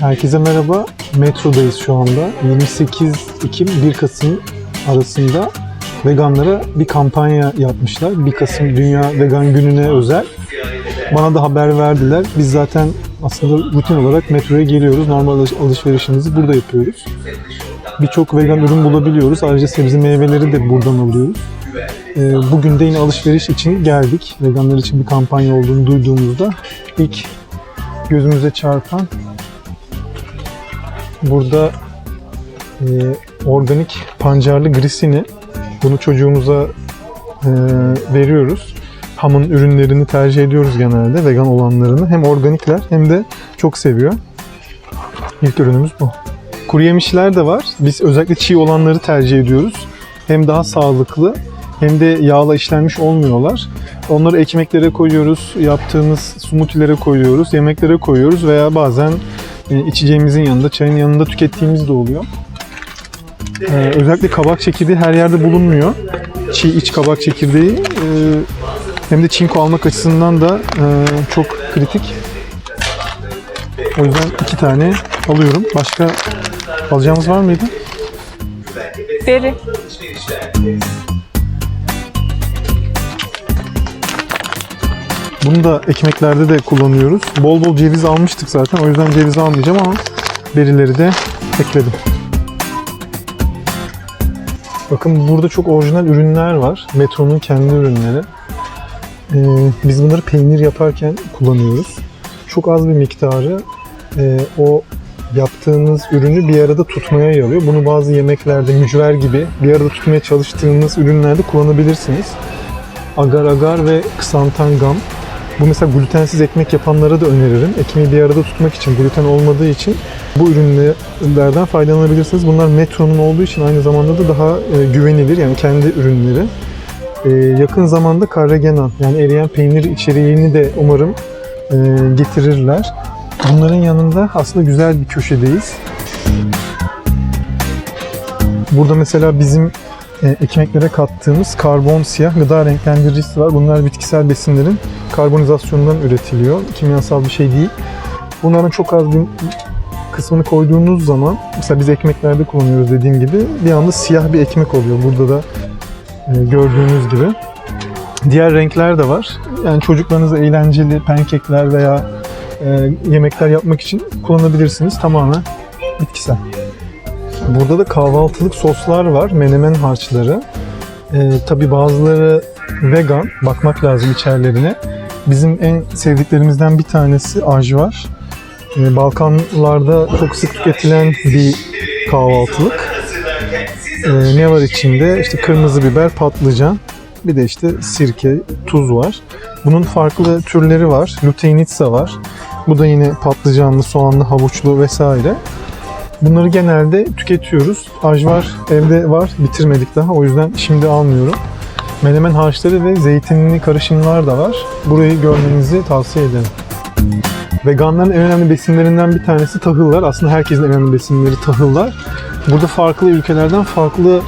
Herkese merhaba. Metrodayız şu anda. 28 Ekim 1 Kasım arasında veganlara bir kampanya yapmışlar. 1 Kasım Dünya Vegan Günü'ne özel. Bana da haber verdiler. Biz zaten aslında rutin olarak metroya geliyoruz. Normal alış- alışverişimizi burada yapıyoruz. Birçok vegan ürün bulabiliyoruz. Ayrıca sebze meyveleri de buradan alıyoruz. Ee, Bugün de yine alışveriş için geldik. Veganlar için bir kampanya olduğunu duyduğumuzda ilk gözümüze çarpan burada e, organik pancarlı grisini bunu çocuğumuza e, veriyoruz. Hamın ürünlerini tercih ediyoruz genelde vegan olanlarını. Hem organikler hem de çok seviyor. İlk ürünümüz bu. Kuru yemişler de var. Biz özellikle çiğ olanları tercih ediyoruz. Hem daha sağlıklı hem de yağla işlenmiş olmuyorlar. Onları ekmeklere koyuyoruz, yaptığımız smoothie'lere koyuyoruz, yemeklere koyuyoruz veya bazen e, içeceğimizin yanında, çayın yanında tükettiğimiz de oluyor. Ee, özellikle kabak çekirdeği her yerde bulunmuyor. Çiğ iç kabak çekirdeği e, hem de çinko almak açısından da e, çok kritik. O yüzden iki tane alıyorum. Başka alacağımız var mıydı? Beri. Bunu da ekmeklerde de kullanıyoruz. Bol bol ceviz almıştık zaten. O yüzden ceviz almayacağım ama berileri de ekledim. Bakın burada çok orijinal ürünler var. Metro'nun kendi ürünleri. Ee, biz bunları peynir yaparken kullanıyoruz. Çok az bir miktarı e, o yaptığınız ürünü bir arada tutmaya yarıyor. Bunu bazı yemeklerde mücver gibi bir arada tutmaya çalıştığınız ürünlerde kullanabilirsiniz. Agar agar ve ksantan bu mesela glutensiz ekmek yapanlara da öneririm. Ekmeği bir arada tutmak için gluten olmadığı için bu ürünlerden faydalanabilirsiniz. Bunlar Metro'nun olduğu için aynı zamanda da daha e, güvenilir yani kendi ürünleri. E, yakın zamanda Carrageenan yani eriyen peynir içeriğini de umarım e, getirirler. Bunların yanında aslında güzel bir köşedeyiz. Burada mesela bizim ekmeklere kattığımız karbon siyah gıda renklendiricisi var. Bunlar bitkisel besinlerin karbonizasyonundan üretiliyor. Kimyasal bir şey değil. Bunların çok az bir kısmını koyduğunuz zaman mesela biz ekmeklerde kullanıyoruz dediğim gibi bir anda siyah bir ekmek oluyor. Burada da e, gördüğünüz gibi. Diğer renkler de var. Yani çocuklarınıza eğlenceli pankekler veya e, yemekler yapmak için kullanabilirsiniz. Tamamen bitkisel. Burada da kahvaltılık soslar var, menemen harçları. Ee, tabii bazıları vegan, bakmak lazım içerilerine. Bizim en sevdiklerimizden bir tanesi ajvar. Ee, Balkanlarda çok sık tüketilen bir kahvaltılık. Ee, ne var içinde? İşte kırmızı biber, patlıcan, bir de işte sirke, tuz var. Bunun farklı türleri var. Luteinitsa var. Bu da yine patlıcanlı, soğanlı, havuçlu vesaire. Bunları genelde tüketiyoruz. Ajvar evde var, bitirmedik daha. O yüzden şimdi almıyorum. Menemen harçları ve zeytinli karışımlar da var. Burayı görmenizi tavsiye ederim. Veganların en önemli besinlerinden bir tanesi tahıllar. Aslında herkesin en önemli besinleri tahıllar. Burada farklı ülkelerden farklı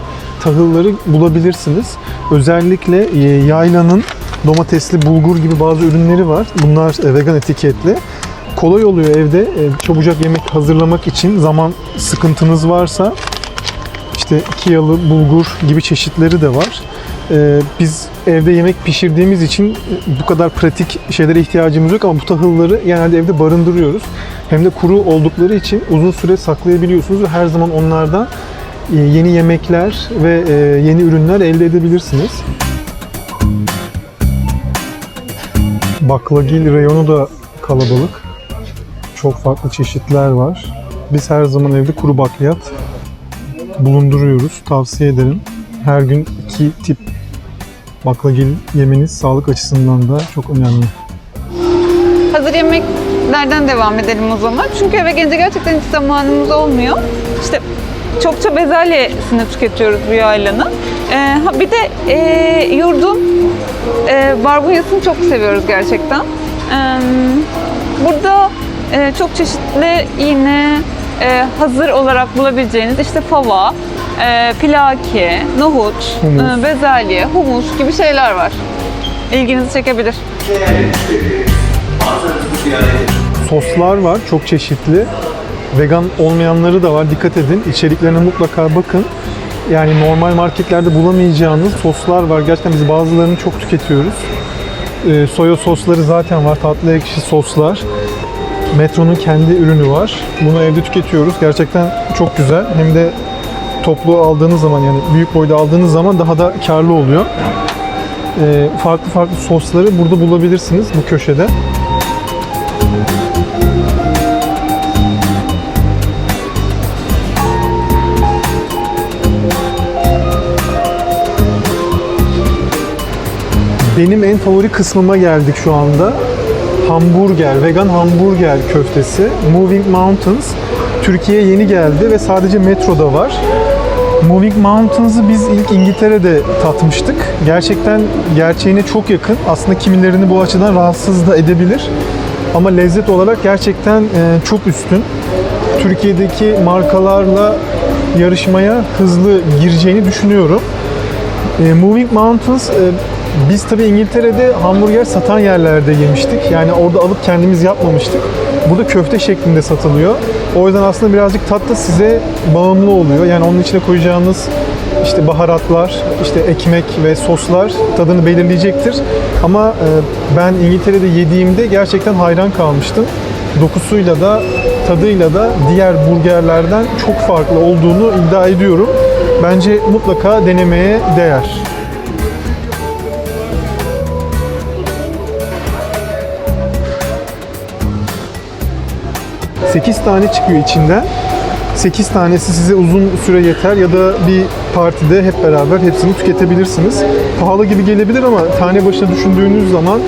tahılları bulabilirsiniz. Özellikle e, yaylanın domatesli bulgur gibi bazı ürünleri var. Bunlar e, vegan etiketli kolay oluyor evde e, çabucak yemek hazırlamak için zaman sıkıntınız varsa işte kiyalı, bulgur gibi çeşitleri de var. E, Biz evde yemek pişirdiğimiz için bu kadar pratik şeylere ihtiyacımız yok ama bu tahılları genelde evde barındırıyoruz. Hem de kuru oldukları için uzun süre saklayabiliyorsunuz ve her zaman onlardan yeni yemekler ve yeni ürünler elde edebilirsiniz. Baklagil reyonu da kalabalık. Çok farklı çeşitler var. Biz her zaman evde kuru bakliyat bulunduruyoruz. Tavsiye ederim. Her gün iki tip baklagil yemeniz sağlık açısından da çok önemli. Hazır yemeklerden devam edelim o zaman. Çünkü eve gelince gerçekten hiç zamanımız olmuyor. İşte çokça bezelyesini tüketiyoruz bu yaylanın. Ee, bir de e, yurdun e, barbunyasını çok seviyoruz gerçekten. Ee, burada e, çok çeşitli yine e, hazır olarak bulabileceğiniz işte fava, e, pilaki, nohut, Humus. e, bezelye, humus gibi şeyler var. İlginizi çekebilir. Soslar var çok çeşitli. Vegan olmayanları da var. Dikkat edin. İçeriklerine mutlaka bakın. Yani normal marketlerde bulamayacağınız soslar var. Gerçekten biz bazılarını çok tüketiyoruz. Ee, soya sosları zaten var. Tatlı ekşi soslar. Metro'nun kendi ürünü var. Bunu evde tüketiyoruz. Gerçekten çok güzel. Hem de toplu aldığınız zaman yani büyük boyda aldığınız zaman daha da karlı oluyor. Ee, farklı farklı sosları burada bulabilirsiniz bu köşede. Benim en favori kısmıma geldik şu anda. Hamburger, vegan hamburger köftesi. Moving Mountains. Türkiye'ye yeni geldi ve sadece metroda var. Moving Mountains'ı biz ilk İngiltere'de tatmıştık. Gerçekten gerçeğine çok yakın. Aslında kimilerini bu açıdan rahatsız da edebilir. Ama lezzet olarak gerçekten e, çok üstün. Türkiye'deki markalarla yarışmaya hızlı gireceğini düşünüyorum. E, Moving Mountains e, biz tabii İngiltere'de hamburger satan yerlerde yemiştik. Yani orada alıp kendimiz yapmamıştık. Burada köfte şeklinde satılıyor. O yüzden aslında birazcık tat da size bağımlı oluyor. Yani onun içine koyacağınız işte baharatlar, işte ekmek ve soslar tadını belirleyecektir. Ama e, ben İngiltere'de yediğimde gerçekten hayran kalmıştım. Dokusuyla da tadıyla da diğer burgerlerden çok farklı olduğunu iddia ediyorum. Bence mutlaka denemeye değer. 8 tane çıkıyor içinden. 8 tanesi size uzun süre yeter ya da bir partide hep beraber hepsini tüketebilirsiniz. Pahalı gibi gelebilir ama tane başına düşündüğünüz zaman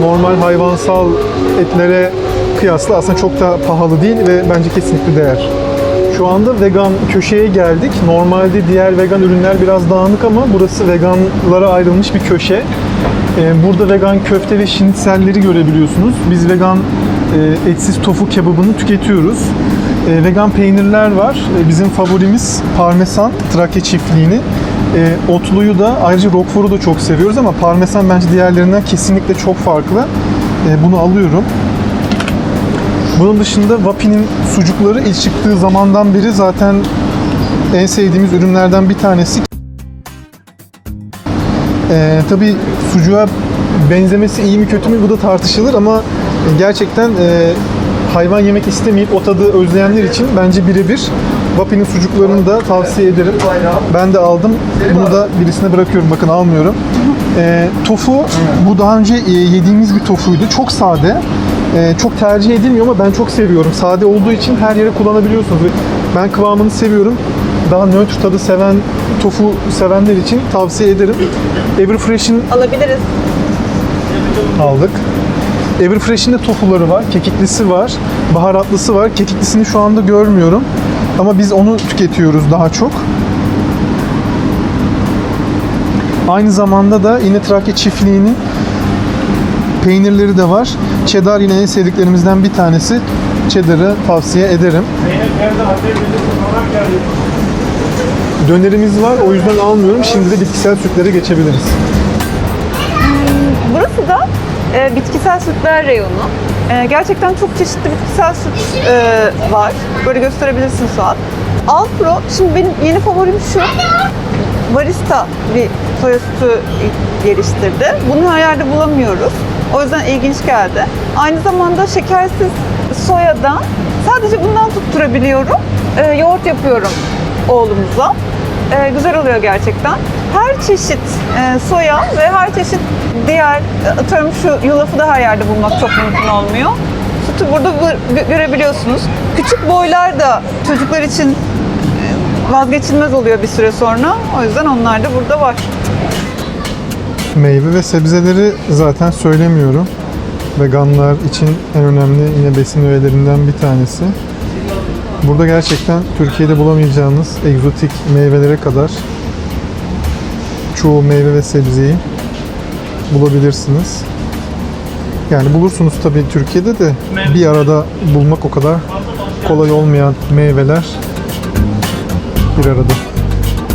normal hayvansal etlere kıyasla aslında çok da pahalı değil ve bence kesinlikle değer. Şu anda vegan köşeye geldik. Normalde diğer vegan ürünler biraz dağınık ama burası veganlara ayrılmış bir köşe. Ee, Burada vegan köfte ve şinitselleri görebiliyorsunuz. Biz vegan e, etsiz tofu kebabını tüketiyoruz. E, Vegan peynirler var. E, Bizim favorimiz parmesan, Trakya çiftliğini. E, Otluyu da ayrıca Roquefort'u da çok seviyoruz ama parmesan bence diğerlerinden kesinlikle çok farklı. E, Bunu alıyorum. Bunun dışında Wapi'nin sucukları ilk çıktığı zamandan beri zaten en sevdiğimiz ürünlerden bir tanesi. Ee, tabii sucuğa benzemesi iyi mi kötü mü bu da tartışılır ama gerçekten e, hayvan yemek istemeyip o tadı özleyenler için bence birebir. Wapi'nin sucuklarını da tavsiye ederim. Ben de aldım. Bunu da birisine bırakıyorum. Bakın almıyorum. Ee, tofu bu daha önce e, yediğimiz bir tofuydu. Çok sade. Ee, çok tercih edilmiyor ama ben çok seviyorum. Sade olduğu için her yere kullanabiliyorsunuz. Ben kıvamını seviyorum. Daha nötr tadı seven, tofu sevenler için tavsiye ederim. Everfresh'in Alabiliriz. aldık. Everfresh'in de tofuları var, kekiklisi var, baharatlısı var. Kekiklisini şu anda görmüyorum. Ama biz onu tüketiyoruz daha çok. Aynı zamanda da yine Trakya çiftliğinin peynirleri de var. Cheddar yine en sevdiklerimizden bir tanesi. Cheddar'ı tavsiye ederim. Dönerimiz var o yüzden almıyorum. Şimdi de bitkisel sütlere geçebiliriz. Burası da e, bitkisel sütler reyonu. E, gerçekten çok çeşitli bitkisel süt e, var. Böyle gösterebilirsin Suat. Alpro, şimdi benim yeni favorim şu. Barista bir soya sütü geliştirdi. Bunu her yerde bulamıyoruz. O yüzden ilginç geldi. Aynı zamanda şekersiz soyadan sadece bundan tutturabiliyorum. E, yoğurt yapıyorum oğlumuza. E, güzel oluyor gerçekten. Her çeşit e, soya ve her çeşit diğer e, atıyorum şu yulafı da her yerde bulmak çok mümkün olmuyor. Sütü burada gö- gö- görebiliyorsunuz. Küçük boylar da çocuklar için e, vazgeçilmez oluyor bir süre sonra. O yüzden onlar da burada var. Meyve ve sebzeleri zaten söylemiyorum. Veganlar için en önemli yine besin öğelerinden bir tanesi. Burada gerçekten Türkiye'de bulamayacağınız egzotik meyvelere kadar çoğu meyve ve sebzeyi bulabilirsiniz. Yani bulursunuz tabii Türkiye'de de bir arada bulmak o kadar kolay olmayan meyveler bir arada.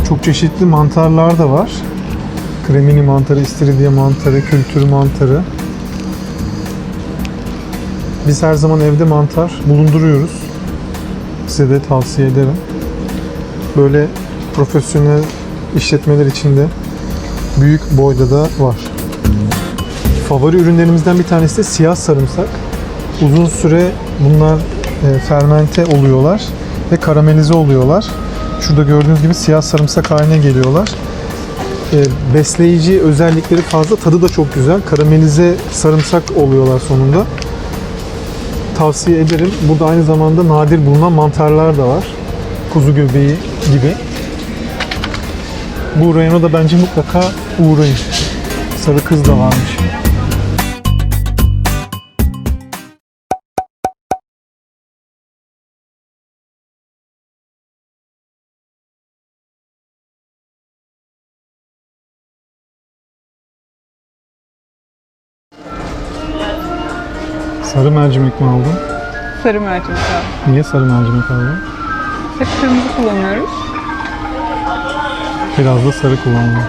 Çok çeşitli mantarlar da var. Kremini mantarı, istiridye mantarı, kültür mantarı. Biz her zaman evde mantar bulunduruyoruz. Size de tavsiye ederim. Böyle profesyonel işletmeler içinde büyük boyda da var. Favori ürünlerimizden bir tanesi de siyah sarımsak. Uzun süre bunlar e, fermente oluyorlar ve karamelize oluyorlar. Şurada gördüğünüz gibi siyah sarımsak haline geliyorlar. E, besleyici özellikleri fazla, tadı da çok güzel. Karamelize sarımsak oluyorlar sonunda. Tavsiye ederim. Burada aynı zamanda nadir bulunan mantarlar da var. Kuzu göbeği gibi. Bu reyona da bence mutlaka uğrayın. Sarı kız da varmış. Sarı mercimek mi aldın? Sarı mercimek abi. Niye sarı mercimek aldın? Hep kırmızı kullanıyoruz. Biraz da sarı kullandım.